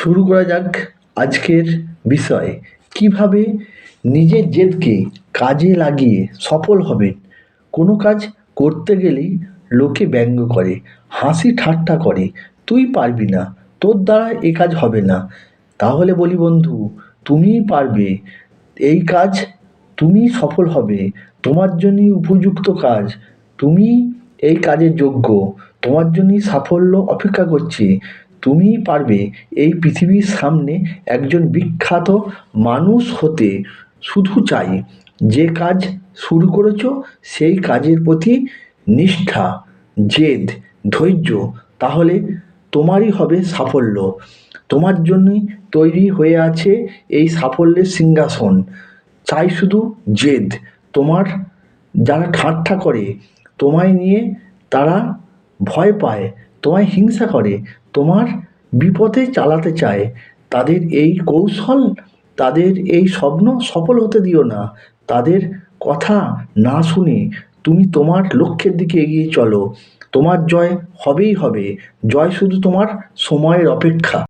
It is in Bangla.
শুরু করা যাক আজকের বিষয়। কীভাবে নিজের জেদকে কাজে লাগিয়ে সফল হবেন? কোনো কাজ করতে গেলেই লোকে ব্যঙ্গ করে, হাসি ঠাট্টা করে, তুই পারবি না, তোর দ্বারা এ কাজ হবে না। তাহলে বলি, বন্ধু, তুমিই পারবে, এই কাজ তুমিই সফল হবে, তোমার জন্যই উপযুক্ত কাজ, তুমিই এই কাজের যোগ্য, তোমার জন্যই সাফল্য অপেক্ষা করছে তুমিই পারবে এই পৃথিবীর সামনে একজন বিখ্যাত মানুষ হতে শুধু চাই। যে কাজ শুরু করেছ, সেই কাজের প্রতি নিষ্ঠা, জেদ, ধৈর্য, তাহলে তোমারই হবে সাফল্য। তোমার জন্যই তৈরি হয়ে আছে এই সাফল্যের সিংহাসন। চাই শুধু জেদ। তোমার যারা ঠাট্টা করে, তোমায় নিয়ে তারা ভয় পায়, তোমায় হিংসা করে তোমার বিপথে চালাতে চায়, তাদের এই কৌশল, তাদের এই স্বপ্ন সফল হতে দিও না, তাদের কথা না শুনে তুমি তোমার লক্ষ্যের দিকে এগিয়ে চলো। তোমার জয় হবেই হবে, জয় শুধু তোমার সময়ের অপেক্ষা।